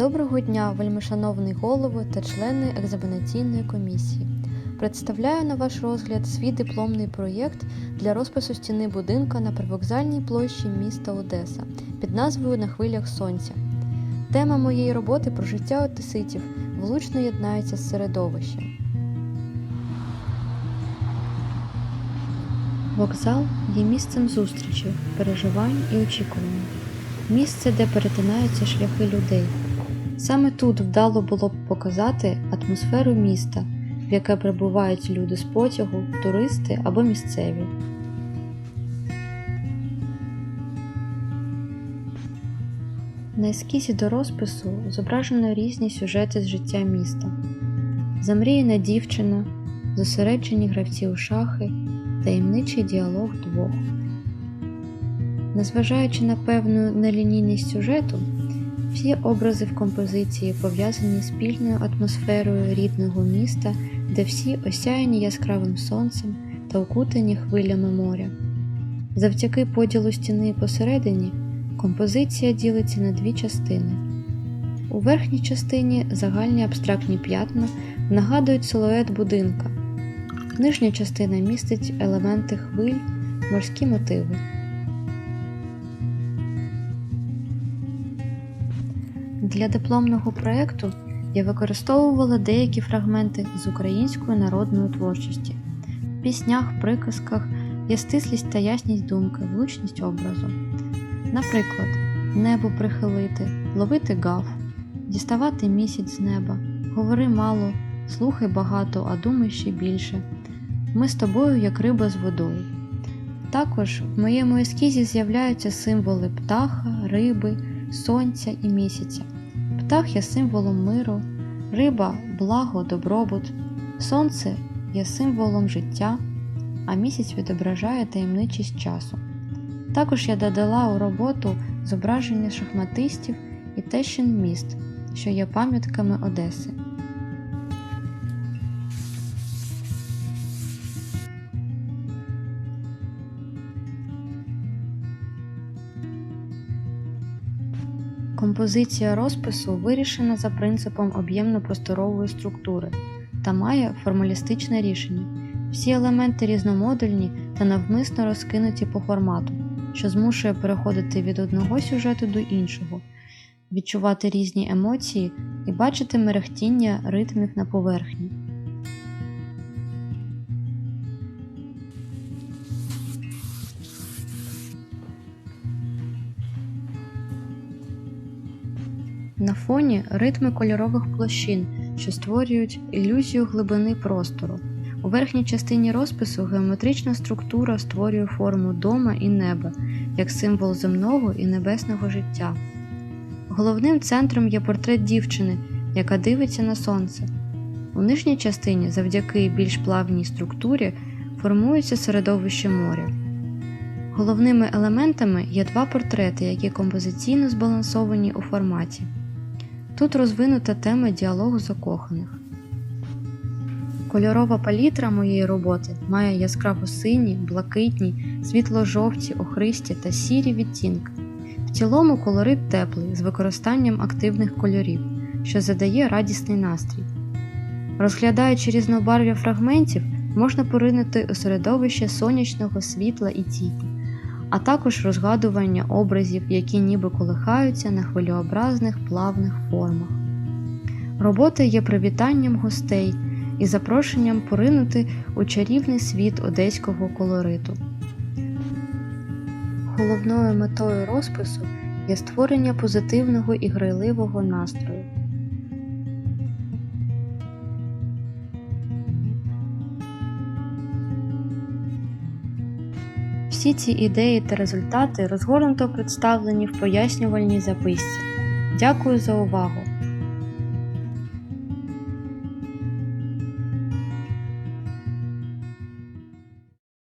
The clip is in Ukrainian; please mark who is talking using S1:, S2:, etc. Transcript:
S1: Доброго дня, вельмишановний голово та члени екзаменаційної комісії. Представляю на ваш розгляд свій дипломний проєкт для розпису стіни будинка на привокзальній площі міста Одеса під назвою На хвилях сонця. Тема моєї роботи про життя одеситів влучно єднається з середовищем. Вокзал є місцем зустрічей, переживань і очікувань. Місце, де перетинаються шляхи людей. Саме тут вдало було б показати атмосферу міста, в яке прибувають люди з потягу, туристи або місцеві. На ескізі до розпису зображено різні сюжети з життя міста: замріяна дівчина, зосереджені гравці у шахи, таємничий діалог двох. Незважаючи на певну нелінійність сюжету, всі образи в композиції пов'язані спільною атмосферою рідного міста, де всі осяяні яскравим сонцем та окутані хвилями моря. Завдяки поділу стіни посередині композиція ділиться на дві частини. У верхній частині загальні абстрактні п'ятна нагадують силует будинка. Нижня частина містить елементи хвиль, морські мотиви. Для дипломного проєкту я використовувала деякі фрагменти з української народної творчості. В піснях, приказках є стислість та ясність думки, влучність образу. Наприклад, небо прихилити, ловити гав, діставати місяць з неба, говори мало, слухай багато, а думай ще більше. Ми з тобою, як риба з водою. Також в моєму ескізі з'являються символи птаха, риби, сонця і місяця. Птах є символом миру, риба благо, добробут, сонце є символом життя, а місяць відображає таємничість часу. Також я додала у роботу зображення шахматистів і тещин міст, що є пам'ятками Одеси. Композиція розпису вирішена за принципом об'ємно-просторової структури та має формалістичне рішення. Всі елементи різномодульні та навмисно розкинуті по формату, що змушує переходити від одного сюжету до іншого, відчувати різні емоції і бачити мерехтіння ритмів на поверхні. На фоні ритми кольорових площин, що створюють ілюзію глибини простору. У верхній частині розпису геометрична структура створює форму дома і неба як символ земного і небесного життя. Головним центром є портрет дівчини, яка дивиться на сонце. У нижній частині, завдяки більш плавній структурі, формується середовище моря. Головними елементами є два портрети, які композиційно збалансовані у форматі. Тут розвинута тема діалогу закоханих. Кольорова палітра моєї роботи має яскраво сині, блакитні, світло-жовті, охристі та сірі відтінки. В цілому колорит теплий з використанням активних кольорів, що задає радісний настрій. Розглядаючи різнобарв'я фрагментів, можна поринути у середовище сонячного світла і тіні, а також розгадування образів, які ніби колихаються на хвилеобразних плавних формах. Робота є привітанням гостей і запрошенням поринути у чарівний світ одеського колориту. Головною метою розпису є створення позитивного і грайливого настрою. Всі ці ідеї та результати розгорнуто представлені в пояснювальній записці. Дякую за увагу!